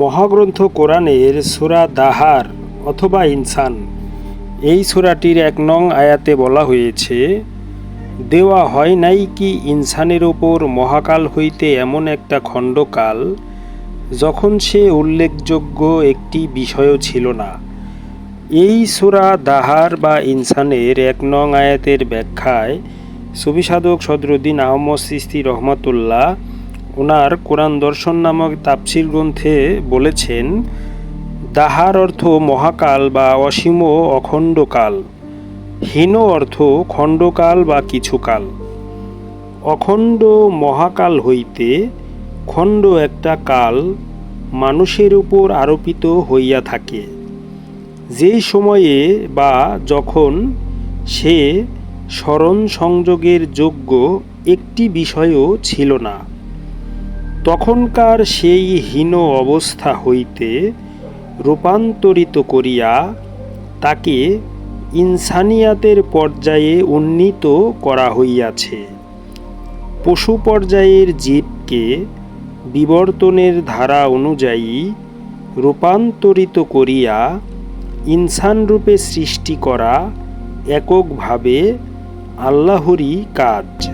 মহাগ্রন্থ কোরআনের সুরা দাহার অথবা ইনসান। এই সুরাটির এক নং আয়াতে বলা হয়েছে, দেওয়া হয় নাই কি ইনসানের ওপর মহাকাল হইতে এমন একটা খণ্ডকাল, যখন সে উল্লেখযোগ্য একটি বিষয়ও ছিল না। এই সুরা দাহার বা ইনসানের এক নং আয়াতের ব্যাখ্যায় সুবিসাধক সদরুদ্দিন আহমদ সিস্তি রহমতুল্লাহ ওনার কোরআন দর্শন নামক তাপসির গ্রন্থে বলেছেন, দাহার অর্থ মহাকাল বা অসীম অখণ্ডকাল হীন অর্থ খণ্ডকাল বা কিছুকাল। অখণ্ড মহাকাল হইতে খণ্ড একটা কাল মানুষের উপর আরোপিত হইয়া থাকে। যেই সময়ে বা যখন সে স্মরণ সংযোগের যোগ্য একটি বিষয়ও ছিল না তখনকার সেই হীন অবস্থা হইতে রূপান্তরিত করিয়া তাকে ইনসানিয়াতের পর্যায়ে উন্নীত করা হইয়াছে। পশু পর্যায়ের জীবকে বিবর্তনের ধারা অনুযায়ী রূপান্তরিত করিয়া ইনসান রূপে সৃষ্টি করা এককভাবে আল্লাহরই কাজ।